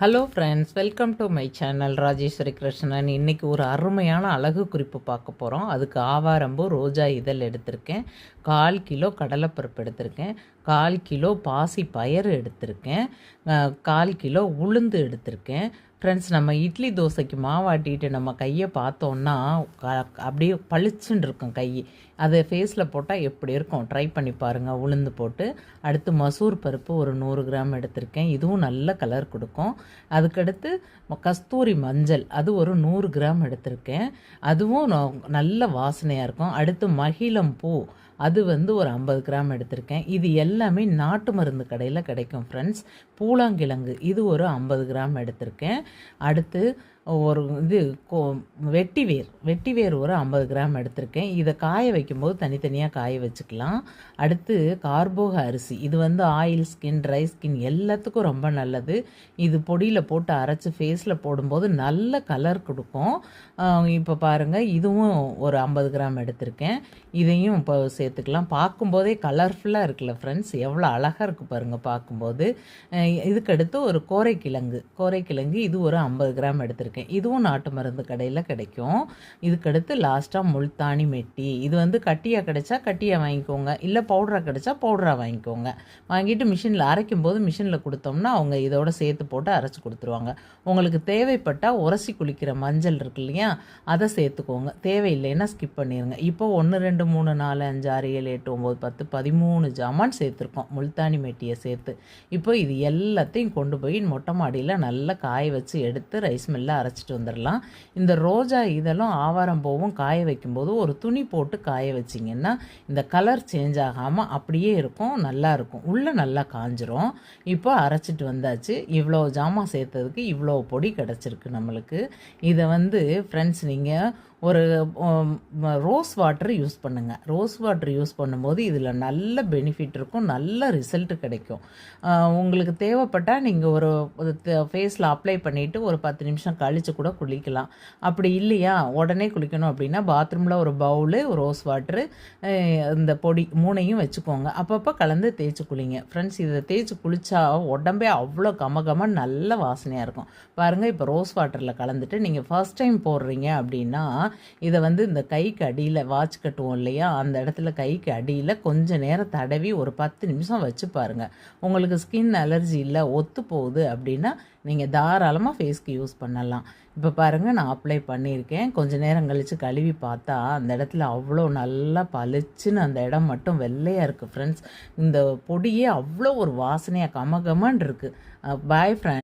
Hello friends welcome to my channel Rajeswari Krishnan இன்றைக்கி ஒரு அருமையான அழகு குறிப்பு பார்க்க போகிறோம் அதுக்கு ஆவாரம்பூ ரோஜா இதழ் எடுத்திருக்கேன். கால் கிலோ கடலைப்பருப்பு எடுத்திருக்கேன். கால் கிலோ பாசி பயறு எடுத்திருக்கேன் கால் கிலோ உளுந்து எடுத்திருக்கேன். ஃப்ரெண்ட்ஸ் நம்ம இட்லி தோசைக்கு மாவாட்டிட்டு நம்ம கையை பார்த்தோன்னா க- அப்படியே பளிச்சுன்னு இருக்கும் கை. அதை ஃபேஸில் போட்டால் எப்படி இருக்கும்? ட்ரை பண்ணி பாருங்கள் உளுந்து போட்டு அடுத்து மசூர் பருப்பு ஒரு நூறு கிராம் எடுத்திருக்கேன். இதுவும் நல்ல கலர் கொடுக்கும். அதுக்கடுத்து கஸ்தூரி மஞ்சள் அது ஒரு நூறு கிராம் எடுத்திருக்கேன். அதுவும் நல்ல வாசனையாக இருக்கும். அடுத்து மகிழம் பூ அது வந்து ஒரு ஐம்பது கிராம் எடுத்திருக்கேன். இது எல்லாமே நாட்டு மருந்து கடையில் கிடைக்கும் ஃப்ரெண்ட்ஸ் பூலாங்கிழங்கு இது ஒரு ஐம்பது கிராம் எடுத்திருக்கேன். அடுத்து ஒரு இது கோ வெட்டிவேர். வெட்டிவேர் ஒரு ஐம்பது கிராம் எடுத்திருக்கேன். இதை காய வைக்கும்போது தனித்தனியாக காய வச்சுக்கலாம். அடுத்து கார்போக அரிசி. இது வந்து ஆயில் ஸ்கின் ட்ரை ஸ்கின் எல்லாத்துக்கும் ரொம்ப நல்லது. இது பொடியில் போட்டு அரைச்சி ஃபேஸில் போடும்போது நல்ல கலர் கொடுக்கும். இப்போ பாருங்கள் இதுவும் ஒரு ஐம்பது கிராம் எடுத்திருக்கேன். இதையும் இப்போ சேர்த்துக்கலாம். பார்க்கும்போதே கலர்ஃபுல்லாக இருக்குல்ல ஃப்ரெண்ட்ஸ் எவ்வளோ அழகாக இருக்குது பாருங்கள் பார்க்கும்போது. இதுக்கடுத்து ஒரு கோரைக்கிழங்கு. கோரைக்கிழங்கு இது ஒரு ஐம்பது கிராம் எடுத்திருக்கேன். இதுவும் நாட்டு மருந்து கடையில் கிடைக்கும். இதுக்கடுத்து லாஸ்ட்டாக முல்தானி மெட்டி. இது வந்து கட்டியாக கிடைச்சா கட்டியாக வாங்கிக்கோங்க. இல்லை பவுடராக கிடைச்சா பவுடராக வாங்கிக்கோங்க. வாங்கிட்டு மிஷினில் அரைக்கும் போது மிஷினில் கொடுத்தோம்னா அவங்க இதோட சேர்த்து போட்டு அரைச்சி கொடுத்துருவாங்க. உங்களுக்கு தேவைப்பட்டால் உரசி குளிக்கிற மஞ்சள் இருக்கு இல்லையா? அதை சேர்த்துக்கோங்க. தேவையில்லைன்னா ஸ்கிப் பண்ணிடுங்க இப்போ ஒன்று ரெண்டு மூணு நாலு அஞ்சு ஆறு ஏழு எட்டு ஒம்பது பத்து பதிமூணு ஜாமான் சேர்த்துருக்கோம். முல்தானி மெட்டியை சேர்த்து. இப்போ இது எல்லாத்தையும் கொண்டு போய் மொட்டை மாடியில் நல்லா காய வச்சு எடுத்து ரைஸ் மில்லில் அரைச்சிட்டு வந்துடலாம் இந்த ரோஜா இதெல்லாம் ஆவாரம் பூவும் காய வைக்கும்போது ஒரு துணி போட்டு காய வச்சிங்கன்னா இந்த கலர் சேஞ்ச் ஆகாமல் அப்படியே இருக்கும் நல்லாயிருக்கும் உள்ளே நல்லா காஞ்சிரும். இப்போ அரைச்சிட்டு வந்தாச்சு. இவ்வளோ ஜாமான் சேர்த்ததுக்கு இவ்வளோ பொடி கிடச்சிருக்கு நம்மளுக்கு. இதை வந்து ஃப்ரெண்ட்ஸ் நீங்கள் ஒரு ரோஸ் வாட்டர் யூஸ் பண்ணுங்கள் ரோஸ் வாட்டர் யூஸ் பண்ணும்போது இதில் நல்ல பெனிஃபிட் இருக்கும் நல்ல ரிசல்ட் கிடைக்கும். உங்களுக்கு தேவைப்பட்டால் நீங்கள் ஒரு ஃபேஸில் அப்ளை பண்ணிவிட்டு ஒரு பத்து நிமிஷம் கழித்து கூட குளிக்கலாம். அப்படி இல்லையா? உடனே குளிக்கணும் அப்படின்னா பாத்ரூமில் ஒரு பவுலு ரோஸ் வாட்ரு இந்த பொடி மூணையும் வச்சுக்கோங்க. அப்பப்போ கலந்து தேய்ச்சி குளிங்க. ஃப்ரெண்ட்ஸ் இதை தேய்ச்சி குளிச்சா உடம்பே அவ்வளோ கமகம நல்ல வாசனையாக இருக்கும். பாருங்கள் இப்போ ரோஸ் வாட்டரில் கலந்துட்டு நீங்கள் ஃபர்ஸ்ட் டைம் போடுறீங்க அப்படின்னா இதை வந்து இந்த கைக்கு அடியில் வாட்ச் கட்டுவோம் இல்லையா? அந்த இடத்துல கைக்கு அடியில் கொஞ்ச நேரம் தடவி ஒரு பத்து நிமிஷம் வச்சு பாருங்கள் உங்களுக்கு ஸ்கின் அலர்ஜி இல்லை ஒத்து போகுது அப்படின்னா நீங்கள் தாராளமாக ஃபேஸ்க்கு யூஸ் பண்ணலாம். இப்போ பாருங்கள் நான் அப்ளை பண்ணியிருக்கேன். கொஞ்ச நேரம் கழித்து கழுவி பார்த்தா அந்த இடத்துல அவ்வளோ நல்லா பளிச்சுன்னு அந்த இடம் மட்டும் வெள்ளையாக இருக்குது ஃப்ரெண்ட்ஸ் இந்த பொடியே அவ்வளோ ஒரு வாசனையாக கமகமன்னு இருக்குது பாய் ஃப்ரெண்ட்